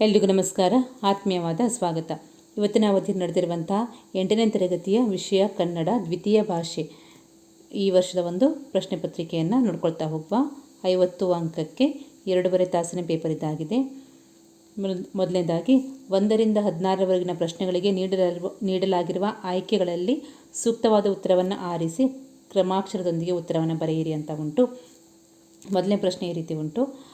ಎಲ್ರಿಗೂ ನಮಸ್ಕಾರ, ಆತ್ಮೀಯವಾದ ಸ್ವಾಗತ. ಇವತ್ತಿನ ಅವಧಿ ನಡೆದಿರುವಂತಹ ಎಂಟನೇ ತರಗತಿಯ ವಿಷಯ ಕನ್ನಡ ದ್ವಿತೀಯ ಭಾಷೆ. ಈ ವರ್ಷದ ಒಂದು ಪ್ರಶ್ನೆ ಪತ್ರಿಕೆಯನ್ನು ನೋಡ್ಕೊಳ್ತಾ ಹೋಗುವ. ಐವತ್ತು ಅಂಕಕ್ಕೆ ಎರಡೂವರೆ ತಾಸಿನ ಪೇಪರ್ ಇದಾಗಿದೆ. ಮೊದ್- ಮೊದಲನೇದಾಗಿ, ಒಂದರಿಂದ ಹದಿನಾರರವರೆಗಿನ ಪ್ರಶ್ನೆಗಳಿಗೆ ನೀಡಲಾಗಿರುವ ನೀಡಲಾಗಿರುವ ಆಯ್ಕೆಗಳಲ್ಲಿ ಸೂಕ್ತವಾದ ಉತ್ತರವನ್ನು ಆರಿಸಿ, ಕ್ರಮಾಕ್ಷರದೊಂದಿಗೆ ಉತ್ತರವನ್ನು ಬರೆಯಿರಿ ಅಂತ ಉಂಟು. ಮೊದಲನೇ ಪ್ರಶ್ನೆ ಈ ರೀತಿ ಉಂಟು.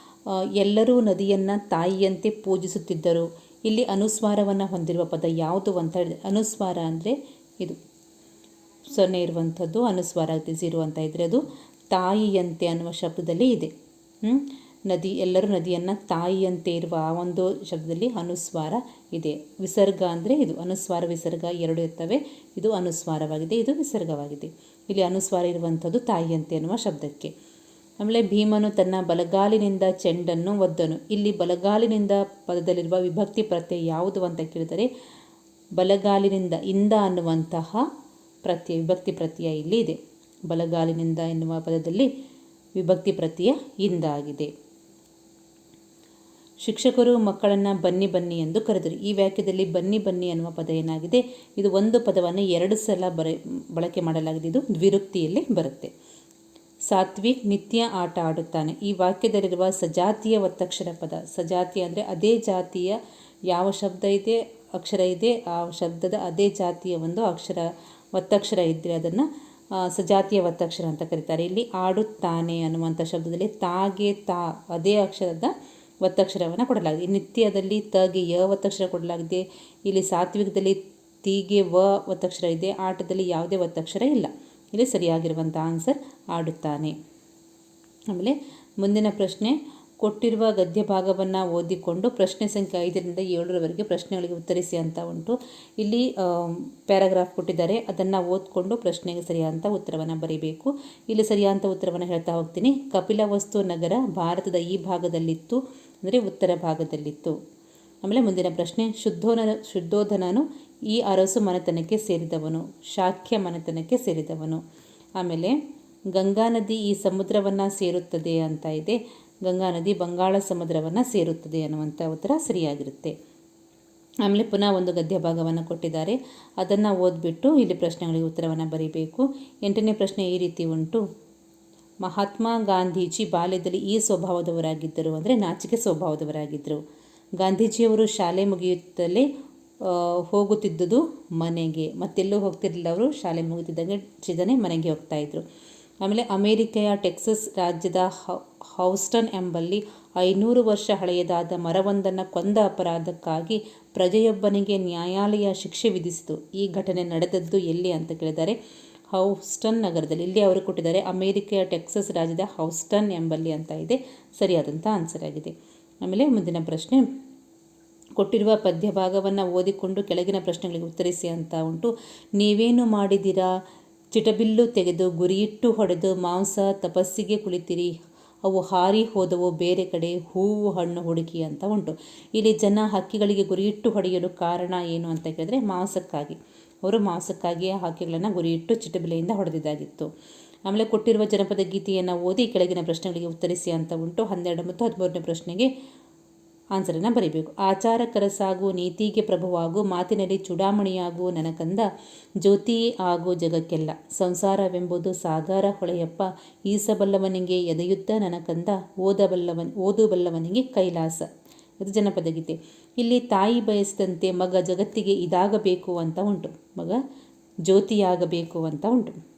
ಎಲ್ಲರೂ ನದಿಯನ್ನು ತಾಯಿಯಂತೆ ಪೂಜಿಸುತ್ತಿದ್ದರು. ಇಲ್ಲಿ ಅನುಸ್ವಾರವನ್ನು ಹೊಂದಿರುವ ಪದ ಯಾವುದು ಅಂತ ಅನುಸ್ವಾರ ಅಂದರೆ ಇದು. ಸೊನ್ನೆ ಇರುವಂಥದ್ದು, ಅನುಸ್ವಾರ ಝೀರೋ ಅಂತ ಇದ್ದರೆ ಅದು ತಾಯಿಯಂತೆ ಅನ್ನುವ ಶಬ್ದದಲ್ಲಿ ಇದೆ? ನದಿ, ಎಲ್ಲರೂ ನದಿಯನ್ನು ತಾಯಿಯಂತೆ ಇರುವ ಆ ಒಂದು ಶಬ್ದದಲ್ಲಿ ಅನುಸ್ವಾರ ಇದೆ. ವಿಸರ್ಗ ಅಂದರೆ ಇದು. ಅನುಸ್ವಾರ, ವಿಸರ್ಗ ಎರಡು ಇರ್ತವೆ. ಇದು ಅನುಸ್ವಾರವಾಗಿದೆ, ಇದು ವಿಸರ್ಗವಾಗಿದೆ. ಇಲ್ಲಿ ಅನುಸ್ವಾರ ಇರುವಂಥದ್ದು ತಾಯಿಯಂತೆ ಅನ್ನುವ ಶಬ್ದಕ್ಕೆ. ಆಮೇಲೆ ಭೀಮನು ತನ್ನ ಬಲಗಾಲಿನಿಂದ ಚೆಂಡನ್ನು ಒದ್ದನು. ಇಲ್ಲಿ ಬಲಗಾಲಿನಿಂದ ಪದದಲ್ಲಿರುವ ವಿಭಕ್ತಿ ಪ್ರತ್ಯಯ ಯಾವುದು ಅಂತ ಕೇಳಿದರೆ, ಬಲಗಾಲಿನಿಂದ ಇಂದ ಅನ್ನುವಂತಹ ಪ್ರತ್ಯಯ, ವಿಭಕ್ತಿ ಪ್ರತ್ಯಯ ಇಲ್ಲಿ ಇದೆ. ಬಲಗಾಲಿನಿಂದ ಎನ್ನುವ ಪದದಲ್ಲಿ ವಿಭಕ್ತಿ ಪ್ರತ್ಯಯ ಇಂದ ಆಗಿದೆ ಶಿಕ್ಷಕರು ಮಕ್ಕಳನ್ನು ಬನ್ನಿ ಬನ್ನಿ ಎಂದು ಕರೆದರು. ಈ ವಾಕ್ಯದಲ್ಲಿ ಬನ್ನಿ ಬನ್ನಿ ಅನ್ನುವ ಪದ ಏನಾಗಿದೆ? ಇದು ಒಂದು ಪದವನ್ನು ಎರಡು ಸಲ ಬರ, ಬಳಕೆ ಮಾಡಲಾಗಿದೆ. ಇದು ದ್ವಿರುಕ್ತಿಯಲ್ಲಿ ಬರುತ್ತೆ. ಸಾತ್ವಿಕ್ ನಿತ್ಯ ಆಟ ಆಡುತ್ತಾನೆ. ಈ ವಾಕ್ಯದಲ್ಲಿರುವ ಸಜಾತಿಯ ಒತ್ತಕ್ಷರ ಪದ, ಸಜಾತಿ ಅಂದರೆ ಅದೇ ಜಾತಿಯ ಯಾವ ಶಬ್ದ ಇದೆ, ಅಕ್ಷರ ಇದೆ, ಆ ಶಬ್ದದ ಅದೇ ಜಾತಿಯ ಒಂದು ಅಕ್ಷರ ಒತ್ತಕ್ಷರ ಇದ್ದರೆ ಅದನ್ನು ಸಜಾತಿಯ ಒತ್ತಕ್ಷರ ಅಂತ ಕರೀತಾರೆ. ಇಲ್ಲಿ ಆಡುತ್ತಾನೆ ಅನ್ನುವಂಥ ಶಬ್ದದಲ್ಲಿ ತಾಗೆ ತಾ, ಅದೇ ಅಕ್ಷರದ ಒತ್ತಕ್ಷರವನ್ನು ಕೊಡಲಾಗಿದೆ. ನಿತ್ಯದಲ್ಲಿ ತಗೆ ಯ ಒತ್ತಕ್ಷರ ಕೊಡಲಾಗಿದೆ. ಇಲ್ಲಿ ಸಾತ್ವಿಕದಲ್ಲಿ ತೀಗೆ ವ ಒತ್ತಕ್ಷರ ಇದೆ. ಆಟದಲ್ಲಿ ಯಾವುದೇ ಒತ್ತಕ್ಷರ ಇಲ್ಲ. ಇಲ್ಲಿ ಸರಿಯಾಗಿರುವಂಥ ಆನ್ಸರ್ ಆಡುತ್ತಾನೆ. ಆಮೇಲೆ ಮುಂದಿನ ಪ್ರಶ್ನೆ, ಕೊಟ್ಟಿರುವ ಗದ್ಯ ಭಾಗವನ್ನು ಓದಿಕೊಂಡು ಪ್ರಶ್ನೆ ಸಂಖ್ಯೆ ಐದರಿಂದ ಏಳರವರೆಗೆ ಪ್ರಶ್ನೆಗಳಿಗೆ ಉತ್ತರಿಸಿ ಅಂತ ಉಂಟು. ಇಲ್ಲಿ ಪ್ಯಾರಾಗ್ರಾಫ್ ಕೊಟ್ಟಿದ್ದಾರೆ. ಅದನ್ನು ಓದ್ಕೊಂಡು ಪ್ರಶ್ನೆಗೆ ಸರಿಯಾದಂಥ ಉತ್ತರವನ್ನು ಬರೀಬೇಕು. ಇಲ್ಲಿ ಸರಿಯಾದಂಥ ಉತ್ತರವನ್ನು ಹೇಳ್ತಾ ಹೋಗ್ತೀನಿ. ಕಪಿಲವಸ್ತು ನಗರ ಭಾರತದ ಈ ಭಾಗದಲ್ಲಿತ್ತು, ಅಂದರೆ ಉತ್ತರ ಭಾಗದಲ್ಲಿತ್ತು. ಆಮೇಲೆ ಮುಂದಿನ ಪ್ರಶ್ನೆ ಶುದ್ಧೋನ ಶುದ್ಧೋಧನನು ಈ ಅರಸು ಮನೆತನಕ್ಕೆ ಸೇರಿದವನು, ಶಾಖ್ಯ ಮನೆತನಕ್ಕೆ ಸೇರಿದವನು. ಆಮೇಲೆ, ಗಂಗಾ ನದಿ ಈ ಸಮುದ್ರವನ್ನು ಸೇರುತ್ತದೆ ಅಂತ ಇದೆ. ಗಂಗಾ ನದಿ ಬಂಗಾಳ ಸಮುದ್ರವನ್ನು ಸೇರುತ್ತದೆ ಅನ್ನುವಂಥ ಉತ್ತರ ಸರಿಯಾಗಿರುತ್ತೆ. ಆಮೇಲೆ ಪುನಃ ಒಂದು ಗದ್ಯ ಭಾಗವನ್ನು ಕೊಟ್ಟಿದ್ದಾರೆ. ಅದನ್ನು ಓದ್ಬಿಟ್ಟು ಇಲ್ಲಿ ಪ್ರಶ್ನೆಗಳಿಗೆ ಉತ್ತರವನ್ನು ಬರೀಬೇಕು. ಎಂಟನೇ ಪ್ರಶ್ನೆ ಈ ರೀತಿ ಉಂಟು. ಮಹಾತ್ಮ ಗಾಂಧೀಜಿ ಬಾಲ್ಯದಲ್ಲಿ ಈ ಸ್ವಭಾವದವರಾಗಿದ್ದರು ಅಂದರೆ ನಾಚಿಕೆ ಸ್ವಭಾವದವರಾಗಿದ್ದರು ಗಾಂಧೀಜಿಯವರು ಶಾಲೆ ಮುಗಿಯುತ್ತಲೇ ಹೋಗುತ್ತಿದ್ದುದು ಮನೆಗೆ. ಮತ್ತೆಲ್ಲೂ ಹೋಗ್ತಿರಲಿಲ್ಲ ಅವರು, ಶಾಲೆ ಮುಗಿತಿದ್ದಂಗೆ ಚಿದನೆ ಮನೆಗೆ ಹೋಗ್ತಾ ಇದ್ರು. ಆಮೇಲೆ ಅಮೇರಿಕೆಯ ಟೆಕ್ಸಸ್ ರಾಜ್ಯದ ಹೌಸ್ಟನ್ ಎಂಬಲ್ಲಿ ಐನೂರು ವರ್ಷ ಹಳೆಯದಾದ ಮರವೊಂದನ್ನು ಕೊಂದ ಅಪರಾಧಕ್ಕಾಗಿ ಪ್ರಜೆಯೊಬ್ಬನಿಗೆ ನ್ಯಾಯಾಲಯ ಶಿಕ್ಷೆ ವಿಧಿಸಿತು. ಈ ಘಟನೆ ನಡೆದದ್ದು ಎಲ್ಲಿ ಅಂತ ಕೇಳಿದರೆ, ಹೌಸ್ಟನ್ ನಗರದಲ್ಲಿ. ಇಲ್ಲಿ ಅವರು ಕೊಟ್ಟಿದ್ದಾರೆ, ಅಮೇರಿಕೆಯ ಟೆಕ್ಸಸ್ ರಾಜ್ಯದ ಹೌಸ್ಟನ್ ಎಂಬಲ್ಲಿ ಅಂತ ಇದೆ. ಸರಿಯಾದಂಥ ಆನ್ಸರ್ ಆಗಿದೆ. ಆಮೇಲೆ ಮುಂದಿನ ಪ್ರಶ್ನೆ, ಕೊಟ್ಟಿರುವ ಪದ್ಯ ಭಾಗವನ್ನು ಓದಿಕೊಂಡು ಕೆಳಗಿನ ಪ್ರಶ್ನೆಗಳಿಗೆ ಉತ್ತರಿಸಿ ಅಂತ ಉಂಟು. ನೀವೇನು ಮಾಡಿದಿರಾ ಚಿಟಬಿಲ್ಲು ತೆಗೆದು ಗುರಿಯಿಟ್ಟು ಹೊಡೆದು ಮಾಂಸ ತಪಸ್ಸಿಗೆ ಕುಳಿತಿರಿ. ಅವು ಹಾರಿ ಹೋದವು ಬೇರೆ ಕಡೆ, ಹೂವು ಹಣ್ಣು ಹುಡುಕಿ ಅಂತ ಉಂಟು. ಇಲ್ಲಿ ಜನ ಹಕ್ಕಿಗಳಿಗೆ ಗುರಿಯಿಟ್ಟು ಹೊಡೆಯಲು ಕಾರಣ ಏನು ಅಂತ ಕೇಳಿದ್ರೆ, ಮಾಂಸಕ್ಕಾಗಿ. ಅವರು ಮಾಂಸಕ್ಕಾಗಿಯೇ ಹಕ್ಕಿಗಳನ್ನು ಗುರಿಯಿಟ್ಟು ಚಿಟಬಿಲೆಯಿಂದ ಹೊಡೆದಿದ್ದಾಗಿತ್ತು. ಆಮೇಲೆ ಕೊಟ್ಟಿರುವ ಜನಪದ ಗೀತೆಯನ್ನು ಓದಿ ಕೆಳಗಿನ ಪ್ರಶ್ನೆಗಳಿಗೆ ಉತ್ತರಿಸಿ ಅಂತ ಉಂಟು. ಹನ್ನೆರಡು ಮತ್ತು ಹದಿಮೂರನೇ ಪ್ರಶ್ನೆಗೆ ಆನ್ಸರನ್ನು ಬರೀಬೇಕು. ಆಚಾರಕರ ಸಾಗು ನೀತಿಗೆ ಪ್ರಭುವಾಗು, ಮಾತಿನಲ್ಲಿ ಚುಡಾಮಣಿಯಾಗು ನನಕಂದ, ಜ್ಯೋತಿ ಆಗೋ ಜಗಕ್ಕೆಲ್ಲ. ಸಂಸಾರವೆಂಬುದು ಸಾಗರ ಹೊಳೆಯಪ್ಪ. ಈಸಬಲ್ಲವನಿಗೆ ಎದೆಯುದ್ದ ನನಕಂದ, ಓದಬಲ್ಲವನ್, ಓದುಬಲ್ಲವನಿಗೆ ಕೈಲಾಸ. ಇದು ಜನಪದ ಗೀತೆ. ಇಲ್ಲಿ ತಾಯಿ ಬಯಸಿದಂತೆ ಮಗ ಜಗತ್ತಿಗೆ ಇದಾಗಬೇಕು ಅಂತ ಉಂಟು. ಮಗ ಜ್ಯೋತಿಯಾಗಬೇಕು ಅಂತ ಉಂಟು.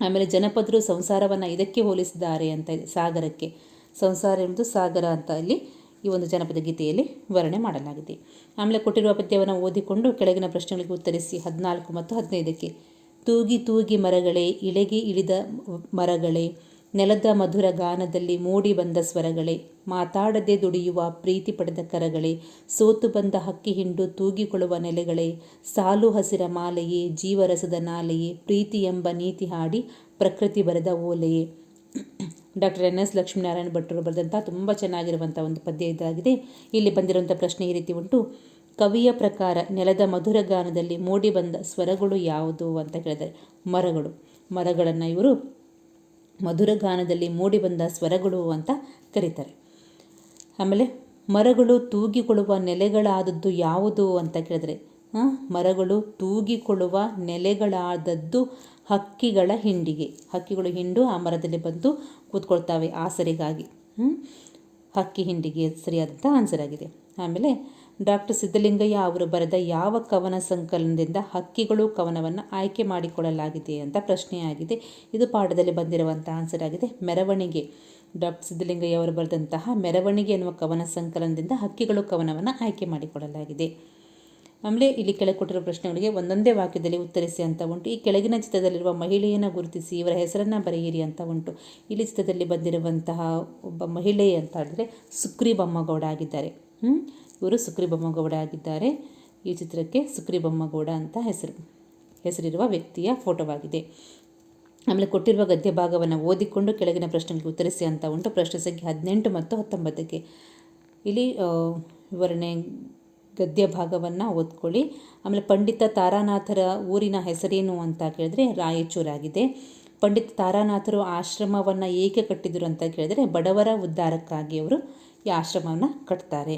ಆಮೇಲೆ ಜನಪದರು ಸಂಸಾರವನ್ನು ಇದಕ್ಕೆ ಹೋಲಿಸಿದ್ದಾರೆ ಅಂತ ಇದೆ, ಸಾಗರಕ್ಕೆ. ಸಂಸಾರ ಎಂಬುದು ಸಾಗರ ಅಂತ ಇಲ್ಲಿ ಈ ಒಂದು ಜನಪದ ಗೀತೆಯಲ್ಲಿ ವರ್ಣನೆ ಮಾಡಲಾಗಿದೆ. ಆಮೇಲೆ ಕೊಟ್ಟಿರುವ ಪದ್ಯವನ್ನು ಓದಿಕೊಂಡು ಕೆಳಗಿನ ಪ್ರಶ್ನೆಗಳಿಗೆ ಉತ್ತರಿಸಿ ಹದಿನಾಲ್ಕು ಮತ್ತು ಹದಿನೈದಕ್ಕೆ. ತೂಗಿ ತೂಗಿ ಮರಗಳೇ, ಇಳೆಗೆ ಇಳಿದ ಮರಗಳೇ ನೆಲದ ಮಧುರ ಗಾನದಲ್ಲಿ ಮೂಡಿ ಬಂದ ಸ್ವರಗಳೇ, ಮಾತಾಡದೆ ದುಡಿಯುವ ಪ್ರೀತಿ ಪಡೆದ ಕರಗಳೇ, ಸೋತು ಬಂದ ಹಕ್ಕಿ ಹಿಂಡು ತೂಗಿಕೊಳ್ಳುವ ನೆಲೆಗಳೇ, ಸಾಲು ಹಸಿರ ಮಾಲೆಯೇ, ಜೀವರಸದ ನಾಲೆಯೇ, ಪ್ರೀತಿ ಎಂಬ ನೀತಿ ಹಾಡಿ ಪ್ರಕೃತಿ ಬರೆದ ಓಲೆಯೇ. ಡಾಕ್ಟರ್ ಎನ್ ಎಸ್ ಲಕ್ಷ್ಮೀನಾರಾಯಣ ಭಟ್ಟರು ಬರೆದಂಥ ತುಂಬ ಚೆನ್ನಾಗಿರುವಂಥ ಒಂದು ಪದ್ಯ ಇದಾಗಿದೆ. ಇಲ್ಲಿ ಬಂದಿರುವಂಥ ಪ್ರಶ್ನೆ ಈ ರೀತಿ ಉಂಟು. ಕವಿಯ ಪ್ರಕಾರ ನೆಲದ ಮಧುರ ಗಾನದಲ್ಲಿ ಮೂಡಿ ಬಂದ ಸ್ವರಗಳು ಯಾವುದು ಅಂತ ಕೇಳಿದರೆ ಮರಗಳು. ಮರಗಳನ್ನು ಇವರು ಮಧುರ ಗಾನದಲ್ಲಿ ಮೂಡಿ ಬಂದ ಸ್ವರಗಳು ಅಂತ ಕರೀತಾರೆ. ಆಮೇಲೆ ಮರಗಳು ತೂಗಿಕೊಳ್ಳುವ ನೆಲೆಗಳಾದದ್ದು ಯಾವುದು ಅಂತ ಕೇಳಿದ್ರೆ ಮರಗಳು ತೂಗಿಕೊಳ್ಳುವ ನೆಲೆಗಳಾದದ್ದು ಹಕ್ಕಿಗಳ ಹಿಂಡಿಗೆ. ಹಕ್ಕಿಗಳು ಹಿಂಡು ಆ ಮರದಲ್ಲಿ ಬಂದು ಕೂತ್ಕೊಳ್ತಾವೆ ಆಸರಿಗಾಗಿ. ಹಕ್ಕಿ ಹಿಂಡಿಗೆ ಸರಿಯಾದಂಥ ಆನ್ಸರ್ ಆಗಿದೆ. ಆಮೇಲೆ ಡಾಕ್ಟರ್ ಸಿದ್ಧಲಿಂಗಯ್ಯ ಅವರು ಬರೆದ ಯಾವ ಕವನ ಸಂಕಲನದಿಂದ ಹಕ್ಕಿಗಳು ಕವನವನ್ನು ಆಯ್ಕೆ ಮಾಡಿಕೊಳ್ಳಲಾಗಿದೆ ಅಂತ ಪ್ರಶ್ನೆಯಾಗಿದೆ. ಇದು ಪಾಠದಲ್ಲಿ ಬಂದಿರುವಂಥ ಆನ್ಸರ್ ಆಗಿದೆ. ಮೆರವಣಿಗೆ. ಡಾಕ್ಟರ್ ಸಿದ್ಧಲಿಂಗಯ್ಯ ಅವರು ಬರೆದಂತಹ ಮೆರವಣಿಗೆ ಎನ್ನುವ ಕವನ ಸಂಕಲನದಿಂದ ಹಕ್ಕಿಗಳು ಕವನವನ್ನು ಆಯ್ಕೆ ಮಾಡಿಕೊಳ್ಳಲಾಗಿದೆ. ಆಮೇಲೆ ಇಲ್ಲಿ ಕೆಳಗೆ ಕೊಟ್ಟಿರುವ ಪ್ರಶ್ನೆಗಳಿಗೆ ಒಂದೊಂದೇ ವಾಕ್ಯದಲ್ಲಿ ಉತ್ತರಿಸಿ ಅಂತ ಉಂಟು. ಈ ಕೆಳಗಿನ ಚಿತ್ರದಲ್ಲಿರುವ ಮಹಿಳೆಯನ್ನು ಗುರುತಿಸಿ ಇವರ ಹೆಸರನ್ನು ಬರೆಯಿರಿ ಅಂತ ಉಂಟು. ಇಲ್ಲಿ ಚಿತ್ರದಲ್ಲಿ ಬಂದಿರುವಂತಹ ಒಬ್ಬ ಮಹಿಳೆ ಅಂತ ಹೇಳಿದ್ರೆ ಸುಕ್ರಿ ಬೊಮ್ಮಗೌಡ ಆಗಿದ್ದಾರೆ. ಇವರು ಸುಕ್ರಿ ಬೊಮ್ಮಗೌಡ ಆಗಿದ್ದಾರೆ. ಈ ಚಿತ್ರಕ್ಕೆ ಸುಕ್ರಿ ಬೊಮ್ಮಗೌಡ ಅಂತ ಹೆಸರು, ಹೆಸರಿರುವ ವ್ಯಕ್ತಿಯ ಫೋಟೋವಾಗಿದೆ. ಆಮೇಲೆ ಕೊಟ್ಟಿರುವ ಗದ್ಯ ಭಾಗವನ್ನು ಓದಿಕೊಂಡು ಕೆಳಗಿನ ಪ್ರಶ್ನೆಗಳಿಗೆ ಉತ್ತರಿಸಿ ಅಂತ ಉಂಟು. ಪ್ರಶ್ನೆ ಸಂಖ್ಯೆ ಹದಿನೆಂಟು ಮತ್ತು ಹತ್ತೊಂಬತ್ತಕ್ಕೆ. ಇಲ್ಲಿ ವಿವರಣೆ ಗದ್ಯ ಭಾಗವನ್ನು ಓದ್ಕೊಳ್ಳಿ. ಆಮೇಲೆ ಪಂಡಿತ ತಾರಾನಾಥರ ಊರಿನ ಹೆಸರೇನು ಅಂತ ಕೇಳಿದ್ರೆ ರಾಯಚೂರಾಗಿದೆ. ಪಂಡಿತ ತಾರಾನಾಥರು ಆಶ್ರಮವನ್ನು ಏಕೆ ಕಟ್ಟಿದರು ಅಂತ ಕೇಳಿದರೆ ಬಡವರ ಉದ್ಧಾರಕ್ಕಾಗಿ ಅವರು ಈ ಆಶ್ರಮವನ್ನು ಕಟ್ತಾರೆ.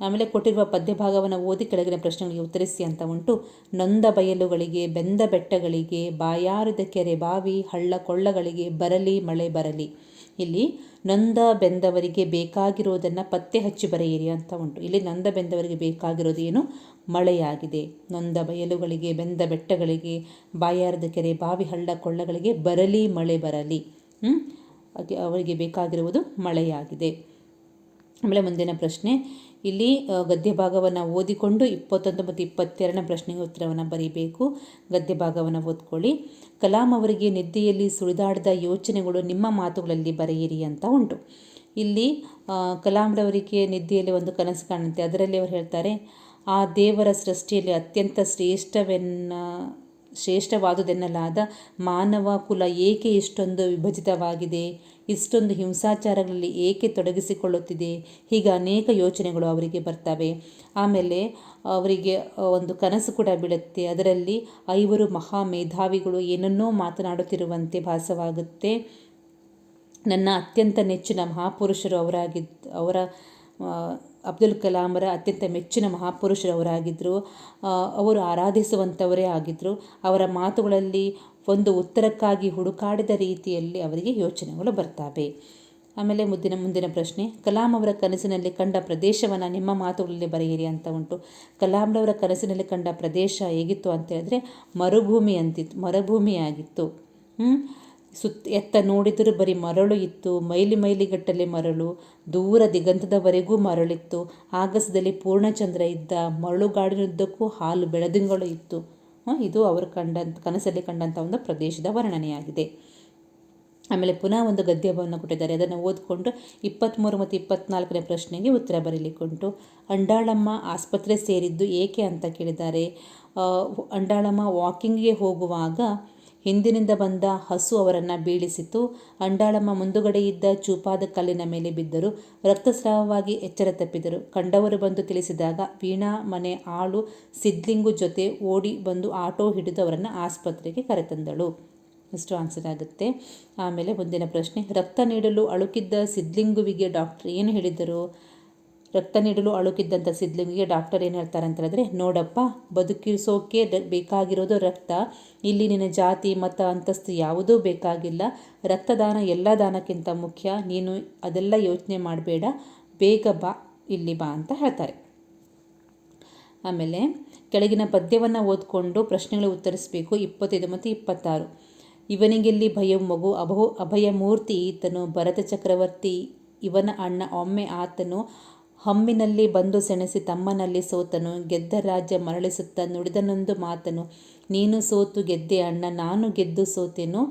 ಆಮೇಲೆ ಕೊಟ್ಟಿರುವ ಪದ್ಯಭಾಗವನ್ನು ಓದಿ ಕೆಳಗಿನ ಪ್ರಶ್ನೆಗಳಿಗೆ ಉತ್ತರಿಸಿ ಅಂತ ಉಂಟು. ನೊಂದ ಬಯಲುಗಳಿಗೆ, ಬೆಂದ ಬೆಟ್ಟಗಳಿಗೆ, ಬಾಯಾರಿದ ಕೆರೆ ಬಾವಿ, ಹಳ್ಳ ಕೊಳ್ಳಗಳಿಗೆ ಬರಲಿ, ಮಳೆ ಬರಲಿ. ಇಲ್ಲಿ ನೊಂದ ಬೆಂದವರಿಗೆ ಬೇಕಾಗಿರೋದನ್ನು ಪತ್ತೆ ಹಚ್ಚಿ ಬರೆಯಿರಿ ಅಂತ ಉಂಟು. ಇಲ್ಲಿ ನೊಂದ ಬೆಂದವರಿಗೆ ಬೇಕಾಗಿರೋದು ಏನು? ಮಳೆಯಾಗಿದೆ. ನೊಂದ ಬಯಲುಗಳಿಗೆ, ಬೆಂದ ಬೆಟ್ಟಗಳಿಗೆ, ಬಾಯಾರದ ಕೆರೆ ಬಾವಿ, ಹಳ್ಳ ಕೊಳ್ಳಗಳಿಗೆ ಬರಲಿ, ಮಳೆ ಬರಲಿ. ಅವರಿಗೆ ಬೇಕಾಗಿರುವುದು ಮಳೆಯಾಗಿದೆ. ಆಮೇಲೆ ಮುಂದಿನ ಪ್ರಶ್ನೆ. ಇಲ್ಲಿ ಗದ್ಯ ಭಾಗವನ್ನು ಓದಿಕೊಂಡು ಇಪ್ಪತ್ತೊಂದು ಮತ್ತು ಇಪ್ಪತ್ತೆರಡನೇ ಪ್ರಶ್ನೆಗೆ ಉತ್ತರವನ್ನು ಬರೀಬೇಕು. ಗದ್ಯ ಭಾಗವನ್ನು ಓದ್ಕೊಳ್ಳಿ. ಕಲಾಂ ಅವರಿಗೆ ನಿದ್ದೆಯಲ್ಲಿ ಸುಳಿದಾಡಿದ ಯೋಚನೆಗಳು ನಿಮ್ಮ ಮಾತುಗಳಲ್ಲಿ ಬರೆಯಿರಿ ಅಂತ ಉಂಟು. ಇಲ್ಲಿ ಕಲಾಂರವರಿಗೆ ನಿದ್ದೆಯಲ್ಲಿ ಒಂದು ಕನಸು ಕಾಣುತ್ತೆ. ಅದರಲ್ಲಿ ಅವರು ಹೇಳ್ತಾರೆ, ಆ ದೇವರ ಸೃಷ್ಟಿಯಲ್ಲಿ ಅತ್ಯಂತ ಶ್ರೇಷ್ಠವೆನ್ನ ಶ್ರೇಷ್ಠವಾದುದೆನ್ನಲಾದ ಮಾನವ ಕುಲ ಏಕೆ ಇಷ್ಟೊಂದು ವಿಭಜಿತವಾಗಿದೆ? ಇಷ್ಟೊಂದು ಹಿಂಸಾಚಾರಗಳಲ್ಲಿ ಏಕೆ ತೊಡಗಿಸಿಕೊಳ್ಳುತ್ತಿದೆ? ಹೀಗೆ ಅನೇಕ ಯೋಚನೆಗಳು ಅವರಿಗೆ ಬರ್ತವೆ. ಆಮೇಲೆ ಅವರಿಗೆ ಒಂದು ಕನಸು ಕೂಡ ಬೀಳುತ್ತೆ. ಅದರಲ್ಲಿ ಐವರು ಮಹಾ ಮೇಧಾವಿಗಳು ಏನನ್ನೋ ಮಾತನಾಡುತ್ತಿರುವಂತೆ ಭಾಸವಾಗುತ್ತೆ. ನನ್ನ ಅತ್ಯಂತ ನೆಚ್ಚಿನ ಮಹಾಪುರುಷರು ಅವರಾಗಿದ್ದು ಅವರ ಅಬ್ದುಲ್ ಕಲಾಮರ ಅತ್ಯಂತ ಮೆಚ್ಚಿನ ಮಹಾಪುರುಷರವರಾಗಿದ್ದರು ಅವರು ಆರಾಧಿಸುವಂಥವರೇ ಆಗಿದ್ದರು ಅವರ ಮಾತುಗಳಲ್ಲಿ ಒಂದು ಉತ್ತರಕ್ಕಾಗಿ ಹುಡುಕಾಡಿದ ರೀತಿಯಲ್ಲಿ ಅವರಿಗೆ ಯೋಚನೆಗಳು ಬರ್ತವೆ. ಆಮೇಲೆ ಮುದ್ದಿನ ಮುಂದಿನ ಪ್ರಶ್ನೆ ಕಲಾಂ ಅವರ ಕನಸಿನಲ್ಲಿ ಕಂಡ ಪ್ರದೇಶವನ್ನು ನಿಮ್ಮ ಮಾತುಗಳಲ್ಲಿ ಬರೆಯಿರಿ ಅಂತ ಉಂಟು. ಕಲಾಂರವರ ಕನಸಿನಲ್ಲಿ ಕಂಡ ಪ್ರದೇಶ ಹೇಗಿತ್ತು ಅಂತ ಹೇಳಿದ್ರೆ ಮರುಭೂಮಿ ಅಂತಿತ್ತು, ಮರುಭೂಮಿಯಾಗಿತ್ತು. ಸುತ್ತ ಎತ್ತ ನೋಡಿದರೂ ಬರೀ ಮರಳು ಇತ್ತು, ಮೈಲಿ ಮೈಲಿಗಟ್ಟಲೆ ಮರಳು, ದೂರ ದಿಗಂತದವರೆಗೂ ಮರಳಿತ್ತು. ಆಗಸದಲ್ಲಿ ಪೂರ್ಣಚಂದ್ರ ಇದ್ದ ಮರಳುಗಾಡಿನುದ್ದಕ್ಕೂ ಹಾಲು ಬೆಳದಿಂಗಳು ಇತ್ತು. ಇದು ಅವರು ಕಂಡಂತ, ಕನಸಲ್ಲಿ ಕಂಡಂಥ ಒಂದು ಪ್ರದೇಶದ ವರ್ಣನೆಯಾಗಿದೆ. ಆಮೇಲೆ ಪುನಃ ಒಂದು ಗದ್ಯವನ್ನು ಕೊಟ್ಟಿದ್ದಾರೆ. ಅದನ್ನು ಓದಿಕೊಂಡು ಇಪ್ಪತ್ತ್ಮೂರು ಮತ್ತು ಇಪ್ಪತ್ತ್ನಾಲ್ಕನೇ ಪ್ರಶ್ನೆಗೆ ಉತ್ತರ ಬರೀಲಿಕ್ಕುಂಟು. ಅಂಡಾಳಮ್ಮ ಆಸ್ಪತ್ರೆ ಸೇರಿದ್ದು ಏಕೆ ಅಂತ ಕೇಳಿದ್ದಾರೆ. ಅಂಡಾಳಮ್ಮ ವಾಕಿಂಗ್ಗೆ ಹೋಗುವಾಗ ಹಿಂದಿನಿಂದ ಬಂದ ಹಸು ಅವರನ್ನು ಬೀಳಿಸಿತು ಅಂಡಾಳಮ್ಮ ಮುಂದುಗಡೆ ಇದ್ದ ಚೂಪಾದ ಕಲ್ಲಿನ ಮೇಲೆ ಬಿದ್ದರು. ರಕ್ತಸ್ರಾವವಾಗಿ ಎಚ್ಚರ ತಪ್ಪಿದರು. ಕಂಡವರು ಬಂದು ತಿಳಿಸಿದಾಗ ವೀಣಾ ಮನೆ ಆಳು ಸಿದ್ಲಿಂಗು ಜೊತೆ ಓಡಿ ಬಂದು ಆಟೋ ಹಿಡಿದು ಅವರನ್ನು ಆಸ್ಪತ್ರೆಗೆ ಕರೆತಂದಳು. ಇಷ್ಟು ಆನ್ಸರ್ ಆಗುತ್ತೆ. ಆಮೇಲೆ ಮುಂದಿನ ಪ್ರಶ್ನೆ, ರಕ್ತ ನೀಡಲು ಅಳುಕಿದ್ದ ಸಿದ್ಲಿಂಗುವಿಗೆ ಡಾಕ್ಟರ್ ಏನು ಹೇಳಿದರು ರಕ್ತ ನೀಡಲು ಅಳುಕಿದ್ದಂಥ ಸಿದ್ಲಿಂಗಿಗೆ ಡಾಕ್ಟರ್ ಏನು ಹೇಳ್ತಾರೆ ಅಂತ ಹೇಳಿದ್ರೆ, ನೋಡಪ್ಪ, ಬದುಕಿಸೋಕೆ ಬೇಕಾಗಿರೋದು ರಕ್ತ. ಇಲ್ಲಿ ನಿನ್ನ ಜಾತಿ, ಮತ, ಅಂತಸ್ತು ಯಾವುದೂ ಬೇಕಾಗಿಲ್ಲ. ರಕ್ತದಾನ ಎಲ್ಲ ದಾನಕ್ಕಿಂತ ಮುಖ್ಯ. ನೀನು ಅದೆಲ್ಲ ಯೋಚನೆ ಮಾಡಬೇಡ. ಬೇಗ ಬಾ, ಇಲ್ಲಿ ಬಾ ಅಂತ ಹೇಳ್ತಾರೆ. ಆಮೇಲೆ ಕೆಳಗಿನ ಪದ್ಯವನ್ನು ಓದ್ಕೊಂಡು ಪ್ರಶ್ನೆಗಳು ಉತ್ತರಿಸಬೇಕು. ಇಪ್ಪತ್ತೈದು ಮತ್ತು ಇಪ್ಪತ್ತಾರು. ಇವನಿಗೆಲ್ಲಿ ಭಯ ಮಗು, ಅಭೋ ಅಭಯ ಮೂರ್ತಿ ಈತನು ಭರತ ಚಕ್ರವರ್ತಿ ಇವನ ಅಣ್ಣ, ಒಮ್ಮೆ ಆತನು ಹಮ್ಮಿನಲ್ಲಿ ಬಂದು ಸೆಣಸಿ ತಮ್ಮನಲ್ಲಿ ಸೋತನು, ಗೆದ್ದ ರಾಜ್ಯ ಮರಳಿಸುತ್ತ ನುಡಿದನೊಂದು ಮಾತನು, ನೀನು ಸೋತು ಗೆದ್ದೆ ಅಣ್ಣ, ನಾನು ಗೆದ್ದು ಸೋತೆನು.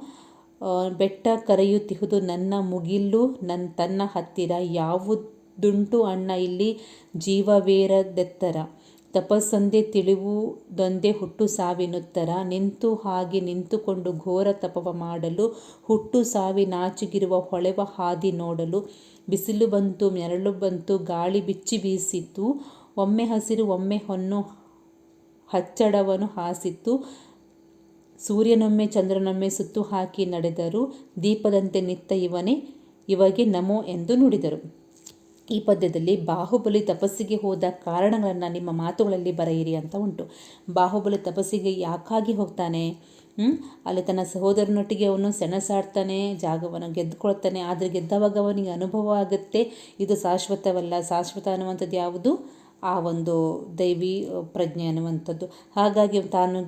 ಬೆಟ್ಟ ಕರೆಯುತ್ತಿಹುದು ನನ್ನ ಮುಗಿಲು ನನ್ನ ತನ್ನ ಹತ್ತಿರ. ಯಾವುದುಂಟು ಅಣ್ಣ, ಇಲ್ಲಿ ಜೀವವೇರದೆತ್ತರ. ತಪಸ್ಸೊಂದೇ ತಿಳಿವುದೊಂದೇ ಹುಟ್ಟು ಸಾವಿನುತ್ತರ. ನಿಂತು ಹಾಗೆ ನಿಂತುಕೊಂಡು ಘೋರ ತಪವ ಮಾಡಲು, ಹುಟ್ಟು ಸಾವಿನಾಚಿಗಿರುವ ಹೊಳೆವ ಹಾದಿ ನೋಡಲು, ಬಿಸಿಲು ಬಂತು ನೆರಳು ಬಂತು, ಗಾಳಿ ಬಿಚ್ಚಿ ಬೀಸಿತು, ಒಮ್ಮೆ ಹಸಿರು, ಒಮ್ಮೆ ಹೊನ್ನು ಹಚ್ಚಡವನು ಹಾಸಿತ್ತು. ಸೂರ್ಯನೊಮ್ಮೆ, ಚಂದ್ರನೊಮ್ಮೆ ಸುತ್ತು ಹಾಕಿ ನಡೆದರು. ದೀಪದಂತೆ ನಿತ್ತ ಇವನೇ, ಇವಗೆ ನಮೋ ಎಂದು ನುಡಿದರು. ಈ ಪದ್ಯದಲ್ಲಿ ಬಾಹುಬಲಿ ತಪಸ್ಸಿಗೆ ಹೋದ ಕಾರಣಗಳನ್ನು ನಿಮ್ಮ ಮಾತುಗಳಲ್ಲಿ ಬರೆಯಿರಿ ಅಂತ ಉಂಟು. ಬಾಹುಬಲಿ ತಪಸ್ಸಿಗೆ ಯಾಕಾಗಿ ಹೋಗ್ತಾನೆ? ಅಲ್ಲಿ ತನ್ನ ಸಹೋದರನೊಟ್ಟಿಗೆ ಅವನು ಸೆಣಸಾಡ್ತಾನೆ, ಜಾಗವನ್ನು ಗೆದ್ದುಕೊಳ್ತಾನೆ, ಆದರೆ ಗೆದ್ದವಾಗ ಅವನಿಗೆ ಅನುಭವ ಆಗುತ್ತೆ. ಇದು ಶಾಶ್ವತವಲ್ಲ. ಶಾಶ್ವತ ಅನ್ನುವಂಥದ್ದು ಯಾವುದು? ಆ ಒಂದು ದೈವಿ ಪ್ರಜ್ಞೆ ಅನ್ನುವಂಥದ್ದು. ಹಾಗಾಗಿ ತಾನು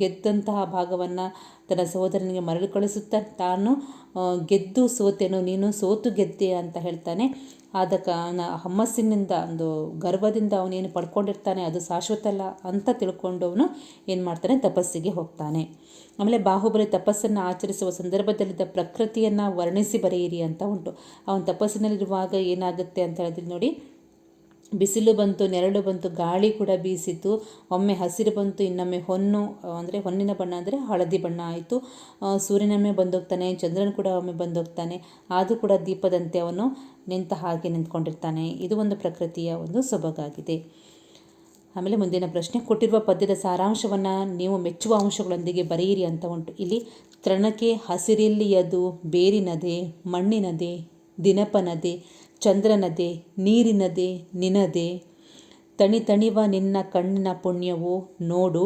ಗೆದ್ದಂತಹ ಭಾಗವನ್ನು ತನ್ನ ಸಹೋದರನಿಗೆ ಮರಳಿ ಕಳಿಸುತ್ತಾ ತಾನು ಗೆದ್ದು ಸೋತೆನು, ನೀನು ಸೋತು ಗೆದ್ದೆ ಅಂತ ಹೇಳ್ತಾನೆ. ಆದ ಕಾರಣ ಹಮ್ಮಸ್ಸಿನಿಂದ ಒಂದು ಗರ್ವದಿಂದ ಅವನೇನು ಪಡ್ಕೊಂಡಿರ್ತಾನೆ ಅದು ಶಾಶ್ವತ ಅಲ್ಲ ಅಂತ ತಿಳ್ಕೊಂಡು ಅವನು ಏನು ಮಾಡ್ತಾನೆ ತಪಸ್ಸಿಗೆ ಹೋಗ್ತಾನೆ. ಆಮೇಲೆ ಬಾಹುಬಲಿ ತಪಸ್ಸನ್ನು ಆಚರಿಸುವ ಸಂದರ್ಭದಲ್ಲಿದ್ದ ಪ್ರಕೃತಿಯನ್ನು ವರ್ಣಿಸಿ ಬರೆಯಿರಿ ಅಂತ ಉಂಟು. ಅವನ ತಪಸ್ಸಿನಲ್ಲಿರುವಾಗ ಏನಾಗುತ್ತೆ ಅಂತ ಹೇಳಿದ್ರೆ ನೋಡಿ ಬಿಸಿಲು ಬಂತು, ನೆರಳು ಬಂತು, ಗಾಳಿ ಕೂಡ ಬೀಸಿತು. ಒಮ್ಮೆ ಹಸಿರು ಬಂತು, ಇನ್ನೊಮ್ಮೆ ಹೊನ್ನು, ಅಂದರೆ ಹೊನ್ನಿನ ಬಣ್ಣ ಅಂದರೆ ಹಳದಿ ಬಣ್ಣ ಆಯಿತು. ಸೂರ್ಯನೊಮ್ಮೆ ಬಂದೋಗ್ತಾನೆ, ಚಂದ್ರನ ಕೂಡ ಒಮ್ಮೆ ಬಂದೋಗ್ತಾನೆ. ಆದರೂ ಕೂಡ ದೀಪದಂತೆ ಅವನು ನಿಂತ ಹಾಗೆ ನಿಂತ್ಕೊಂಡಿರ್ತಾನೆ. ಇದು ಒಂದು ಪ್ರಕೃತಿಯ ಒಂದು ಸೊಬಗಾಗಿದೆ. ಆಮೇಲೆ ಮುಂದಿನ ಪ್ರಶ್ನೆ, ಕೊಟ್ಟಿರುವ ಪದ್ಯದ ಸಾರಾಂಶವನ್ನು ನೀವು ಮೆಚ್ಚುವ ಅಂಶಗಳೊಂದಿಗೆ ಬರೆಯಿರಿ ಅಂತ ಉಂಟು. ಇಲ್ಲಿ, ತೃಣಕ್ಕೆ ಹಸಿರಿಲ್ಲಿಯದು ಬೇರಿನದೆ, ಮಣ್ಣಿನದೆ, ದಿನಪನದೆ. ಚಂದ್ರನದೆ, ನೀರಿನದೆ, ನಿನದೆ. ತಣಿ ತಣಿವ ನಿನ್ನ ಕಣ್ಣಿನ ಪುಣ್ಯವು ನೋಡು,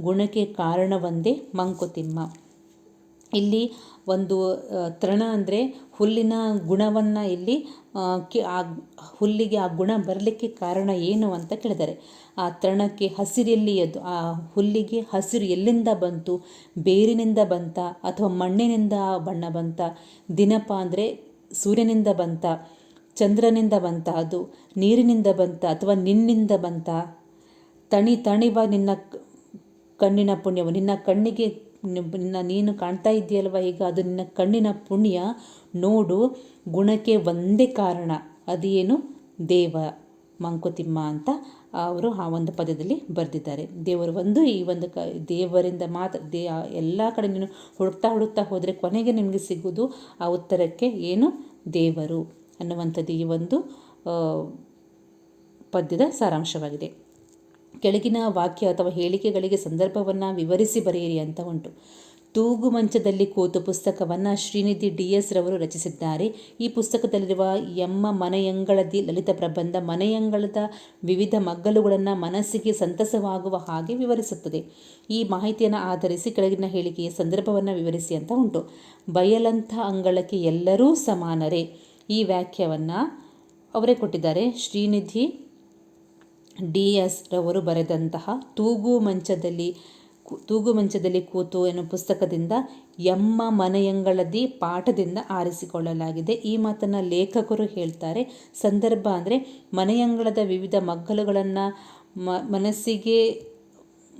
ಗುಣಕ್ಕೆ ಕಾರಣವಂದೇ ಮಂಕುತಿಮ್ಮ. ಇಲ್ಲಿ ಒಂದು ತೃಣ ಅಂದರೆ ಹುಲ್ಲಿನ ಗುಣವನ್ನು ಇಲ್ಲಿ, ಆ ಹುಲ್ಲಿಗೆ ಆ ಗುಣ ಬರಲಿಕ್ಕೆ ಕಾರಣ ಏನು ಅಂತ ಕೇಳಿದ್ದಾರೆ. ಆ ತೃಣಕ್ಕೆ ಹಸಿರೆಲ್ಲಿ ಅದು ಆ ಹುಲ್ಲಿಗೆ ಹಸಿರು ಎಲ್ಲಿಂದ ಬಂತು? ಬೇರಿನಿಂದ ಬಂತ ಅಥವಾ ಮಣ್ಣಿನಿಂದ ಬಣ್ಣ ಬಂತ? ದಿನಪ ಅಂದರೆ ಸೂರ್ಯನಿಂದ ಬಂತ? ಚಂದ್ರನಿಂದ ಬಂತ ಅದು, ನೀರಿನಿಂದ ಬಂತ ಅಥವಾ ನಿನ್ನಿಂದ ಬಂತ? ತಣಿ ತಣಿವ ನಿನ್ನ ಕಣ್ಣಿನ ಪುಣ್ಯವು, ನಿನ್ನ ಕಣ್ಣಿಗೆ ನಿನ್ನ ನೀನು ಕಾಣ್ತಾ ಇದೆಯಲ್ವ ಈಗ ಅದು ನಿನ್ನ ಕಣ್ಣಿನ ಪುಣ್ಯ. ನೋಡು, ಗುಣಕ್ಕೆ ಒಂದೇ ಕಾರಣ, ಅದೇನು? ದೇವ, ಮಂಕುತಿಮ್ಮ ಅಂತ ಅವರು ಆ ಒಂದು ಪದ್ಯದಲ್ಲಿ ಬರೆದಿದ್ದಾರೆ. ದೇವರು ಒಂದು, ಈ ಒಂದು ಕ, ದೇವರಿಂದ ಮಾತ್ರ, ದೇ ಎಲ್ಲ ಕಡೆ ನೀನು ಹುಡುಕ್ತಾ ಹುಡುಕ್ತಾ ಹೋದರೆ ಕೊನೆಗೆ ನಿಮಗೆ ಸಿಗುವುದು ಆ ಉತ್ತರಕ್ಕೆ ಏನು? ದೇವರು. ಅನ್ನುವಂಥದ್ದು ಈ ಒಂದು ಪದ್ಯದ ಸಾರಾಂಶವಾಗಿದೆ. ಕೆಳಗಿನ ವಾಕ್ಯ ಅಥವಾ ಹೇಳಿಕೆಗಳಿಗೆ ಸಂದರ್ಭವನ್ನು ವಿವರಿಸಿ ಬರೆಯಿರಿ ಅಂತ ಉಂಟು. ತೂಗು ಮಂಚದಲ್ಲಿ ಕೂತು ಪುಸ್ತಕವನ್ನು ಶ್ರೀನಿಧಿ ಡಿ ಎಸ್ ರವರು ರಚಿಸಿದ್ದಾರೆ. ಈ ಪುಸ್ತಕದಲ್ಲಿರುವ ಎಮ್ಮ ಮನೆಯಂಗಳದಿ ಲಲಿತ ಪ್ರಬಂಧ ಮನೆಯಂಗಳದ ವಿವಿಧ ಮಗ್ಗಲುಗಳನ್ನು ಮನಸ್ಸಿಗೆ ಸಂತಸವಾಗುವ ಹಾಗೆ ವಿವರಿಸುತ್ತದೆ. ಈ ಮಾಹಿತಿಯನ್ನು ಆಧರಿಸಿ ಕೆಳಗಿನ ಹೇಳಿಕೆಯ ಸಂದರ್ಭವನ್ನು ವಿವರಿಸಿ ಅಂತ ಉಂಟು. ಬಯಲಂಥ ಅಂಗಳಕ್ಕೆ ಎಲ್ಲರೂ ಸಮಾನರೇ. ಈ ವ್ಯಾಖ್ಯವನ್ನು ಅವರೇ ಕೊಟ್ಟಿದ್ದಾರೆ. ಶ್ರೀನಿಧಿ ಡಿ ಎಸ್ ರವರು ಬರೆದಂತಹ ತೂಗು ಮಂಚದಲ್ಲಿ ತೂಗು ಮಂಚದಲ್ಲಿ ಕೂತು ಎನ್ನುವ ಪುಸ್ತಕದಿಂದ ಎಮ್ಮ ಮನೆಯಂಗಳದಿ ಪಾಠದಿಂದ ಆರಿಸಿಕೊಳ್ಳಲಾಗಿದೆ. ಈ ಮಾತನ್ನು ಲೇಖಕರು ಹೇಳ್ತಾರೆ. ಸಂದರ್ಭ ಅಂದರೆ ಮನೆಯಂಗಳದ ವಿವಿಧ ಮಗ್ಗಲುಗಳನ್ನು ಮನಸ್ಸಿಗೆ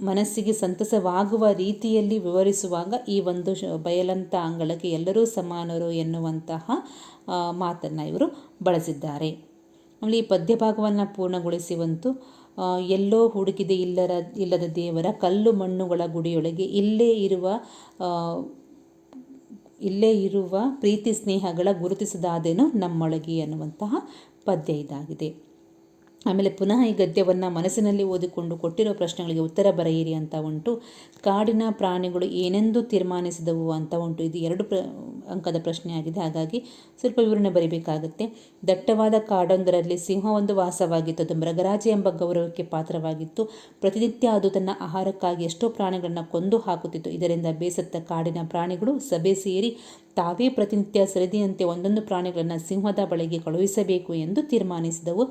ಮನಸ್ಸಿಗೆ ಸಂತಸವಾಗುವ ರೀತಿಯಲ್ಲಿ ವಿವರಿಸುವಾಗ ಈ ಒಂದು ಬಯಲಂತ ಅಂಗಳಕ್ಕೆ ಎಲ್ಲರೂ ಸಮಾನರು ಎನ್ನುವಂತಹ ಮಾತನ್ನು ಇವರು ಬಳಸಿದ್ದಾರೆ. ಆಮೇಲೆ ಈ ಪದ್ಯಭಾಗವನ್ನು ಪೂರ್ಣಗೊಳಿಸುವಂತೂ ಎಲ್ಲೋ ಹುಡುಕಿದೆ ಇಲ್ಲರ, ಇಲ್ಲದ ದೇವರ ಕಲ್ಲು ಮಣ್ಣುಗಳ ಗುಡಿಯೊಳಗೆ ಇಲ್ಲೇ ಇರುವ ಇಲ್ಲೇ ಇರುವ ಪ್ರೀತಿ ಸ್ನೇಹಗಳ ಗುರುತಿಸದಾದೇನು ನಮ್ಮೊಳಗೆ ಅನ್ನುವಂತಹ ಪದ್ಯ ಇದಾಗಿದೆ. ಆಮೇಲೆ ಪುನಃ ಈ ಗದ್ಯವನ್ನು ಮನಸ್ಸಿನಲ್ಲಿ ಓದಿಕೊಂಡು ಕೊಟ್ಟಿರೋ ಪ್ರಶ್ನೆಗಳಿಗೆ ಉತ್ತರ ಬರೆಯಿರಿ ಅಂತ ಉಂಟು. ಕಾಡಿನ ಪ್ರಾಣಿಗಳು ಏನೆಂದು ತೀರ್ಮಾನಿಸಿದವು ಅಂತ ಉಂಟು. ಇದು ಎರಡು ಪ್ರ ಅಂಕದ ಪ್ರಶ್ನೆಯಾಗಿದೆ ಹಾಗಾಗಿ ಸ್ವಲ್ಪ ವಿವರಣೆ ಬರೀಬೇಕಾಗುತ್ತೆ. ದಟ್ಟವಾದ ಕಾಡೊಂದರಲ್ಲಿ ಸಿಂಹವೊಂದು ವಾಸವಾಗಿತ್ತು. ಅದು ಮೃಗರಾಜ ಎಂಬ ಗೌರವಕ್ಕೆ ಪಾತ್ರವಾಗಿತ್ತು. ಪ್ರತಿನಿತ್ಯ ಅದು ತನ್ನ ಆಹಾರಕ್ಕಾಗಿ ಎಷ್ಟೋ ಪ್ರಾಣಿಗಳನ್ನು ಕೊಂದು ಹಾಕುತ್ತಿತ್ತು. ಇದರಿಂದ ಬೇಸತ್ತ ಕಾಡಿನ ಪ್ರಾಣಿಗಳು ಸಭೆ ಸೇರಿ ತಾವೇ ಪ್ರತಿನಿತ್ಯ ಸರದಿಯಂತೆ ಒಂದೊಂದು ಪ್ರಾಣಿಗಳನ್ನು ಸಿಂಹದ ಬಳಿಗೆ ಕಳುಹಿಸಬೇಕು ಎಂದು ತೀರ್ಮಾನಿಸಿದವು.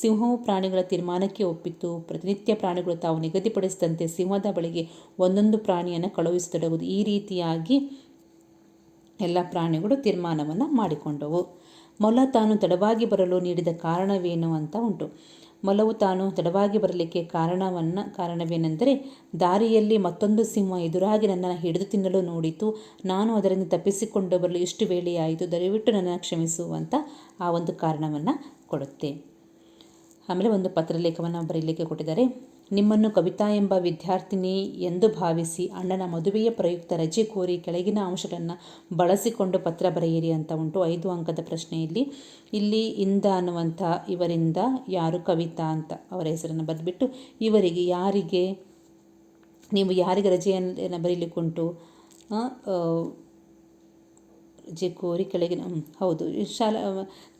ಸಿಂಹವು ಪ್ರಾಣಿಗಳ ತೀರ್ಮಾನಕ್ಕೆ ಒಪ್ಪಿತ್ತು ಪ್ರತಿನಿತ್ಯ ಪ್ರಾಣಿಗಳು ತಾವು ನಿಗದಿಪಡಿಸಿದಂತೆ ಸಿಂಹದ ಬಳಿಗೆ ಒಂದೊಂದು ಪ್ರಾಣಿಯನ್ನು ಕಳುಹಿಸತೊಡಗುವುದು ಈ ರೀತಿಯಾಗಿ ಎಲ್ಲ ಪ್ರಾಣಿಗಳು ತೀರ್ಮಾನವನ್ನು ಮಾಡಿಕೊಂಡವು. ಮೊಲ ತಾನು ತಡವಾಗಿ ಬರಲು ನೀಡಿದ ಕಾರಣವೇನು ಅಂತ ಉಂಟು. ಮೊಲವು ತಾನು ತಡವಾಗಿ ಬರಲಿಕ್ಕೆ ಕಾರಣವನ್ನು ಕಾರಣವೇನೆಂದರೆ ದಾರಿಯಲ್ಲಿ ಮತ್ತೊಂದು ಸಿಂಹ ಎದುರಾಗಿ ನನ್ನನ್ನು ಹಿಡಿದು ತಿನ್ನಲು ನೋಡಿತು. ನಾನು ಅದರಿಂದ ತಪ್ಪಿಸಿಕೊಂಡು ಬರಲು ಇಷ್ಟು ವೇಳೆಯಾಯಿತು? ದಯವಿಟ್ಟು ನನ್ನನ್ನು ಕ್ಷಮಿಸು ಅಂತ ಆ ಒಂದು ಕಾರಣವನ್ನು ಕೊಡುತ್ತೆ. ಆಮೇಲೆ ಒಂದು ಪತ್ರಲೇಖವನ್ನು ಬರೀಲಿಕ್ಕೆ ಕೊಟ್ಟಿದ್ದಾರೆ. ನಿಮ್ಮನ್ನು ಕವಿತಾ ಎಂಬ ವಿದ್ಯಾರ್ಥಿನಿ ಎಂದು ಭಾವಿಸಿ ಅಣ್ಣನ ಮದುವೆಯ ಪ್ರಯುಕ್ತ ರಜೆ ಕೋರಿ ಕೆಳಗಿನ ಅಂಶಗಳನ್ನು ಬಳಸಿಕೊಂಡು ಪತ್ರ ಬರೆಯಿರಿ ಅಂತ ಉಂಟು. ಐದು ಅಂಕದ ಪ್ರಶ್ನೆಯಲ್ಲಿ ಇಲ್ಲಿ. ಇಂದ ಅನ್ನುವಂಥ ಇವರಿಂದ ಯಾರು ಕವಿತಾ ಅಂತ ಅವರ ಹೆಸರನ್ನು ಬರೆದ್ಬಿಟ್ಟು ಇವರಿಗೆ ಯಾರಿಗೆ, ನೀವು ಯಾರಿಗೆ ರಜೆಯನ್ನು ಬರೀಲಿಕ್ಕುಂಟು? ರಜೆ ಕೋರಿ ಕೆಳಗಿನ ಹೌದು, ಶಾಲಾ,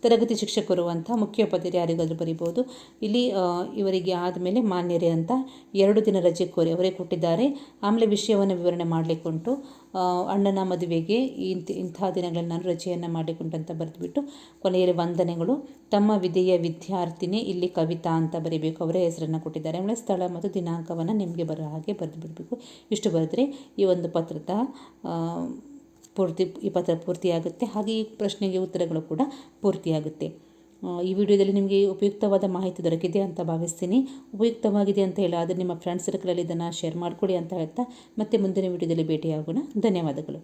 ತರಗತಿ ಶಿಕ್ಷಕರು ಅಂತ ಮುಖ್ಯೋಪಾಧ್ಯಾಯರು ಯಾರಿಗಾದರೂ ಬರಿಬೋದು ಇಲ್ಲಿ ಇವರಿಗೆ ಆದಮೇಲೆ ಮಾನ್ಯರೇ ಅಂತ ಎರಡು ದಿನ ರಜೆ ಕೋರಿ ಅವರೇ ಕೊಟ್ಟಿದ್ದಾರೆ. ಆಮೇಲೆ ವಿಷಯವನ್ನು ವಿವರಣೆ ಮಾಡಲಿಕ್ಕುಂಟು ಅಣ್ಣನ ಮದುವೆಗೆ ಇಂಥ ಇಂಥ ದಿನಗಳಲ್ಲಿ ನಾನು ರಜೆಯನ್ನು ಮಾಡಿಕೊಂಡು ಅಂತ ಬರೆದುಬಿಟ್ಟು ಕೊನೆಯಲ್ಲಿ ವಂದನೆಗಳು. ತಮ್ಮ ವಿಧೇಯ ವಿದ್ಯಾರ್ಥಿನಿ ಇಲ್ಲಿ ಕವಿತಾ ಅಂತ ಬರೀಬೇಕು. ಅವರೇ ಹೆಸರನ್ನು ಕೊಟ್ಟಿದ್ದಾರೆ. ಆಮೇಲೆ ಸ್ಥಳ ಮತ್ತು ದಿನಾಂಕವನ್ನು ನಿಮಗೆ ಬರೋ ಹಾಗೆ ಬರೆದು ಬಿಡಬೇಕು ಇಷ್ಟು ಬರೆದ್ರೆ ಈ ಒಂದು ಪತ್ರದ ಪೂರ್ತಿ ಈ ಪತ್ರ ಪೂರ್ತಿಯಾಗುತ್ತೆ. ಹಾಗೆ ಈ ಪ್ರಶ್ನೆಗೆ ಉತ್ತರಗಳು ಕೂಡ ಪೂರ್ತಿಯಾಗುತ್ತೆ. ಈ ವಿಡಿಯೋದಲ್ಲಿ ನಿಮಗೆ ಉಪಯುಕ್ತವಾದ ಮಾಹಿತಿ ದೊರಕಿದೆ ಅಂತ ಭಾವಿಸ್ತೀನಿ. ಉಪಯುಕ್ತವಾಗಿದೆ ಅಂತ ಹೇಳಿ, ಆದರೆ ನಿಮ್ಮ ಫ್ರೆಂಡ್ಸ್ ಸರ್ಕಲಲ್ಲಿ ಇದನ್ನು ಶೇರ್ ಮಾಡಿಕೊಡಿ ಅಂತ ಹೇಳ್ತಾ, ಮತ್ತೆ ಮುಂದಿನ ವಿಡಿಯೋದಲ್ಲಿ ಭೇಟಿಯಾಗೋಣ. ಧನ್ಯವಾದಗಳು.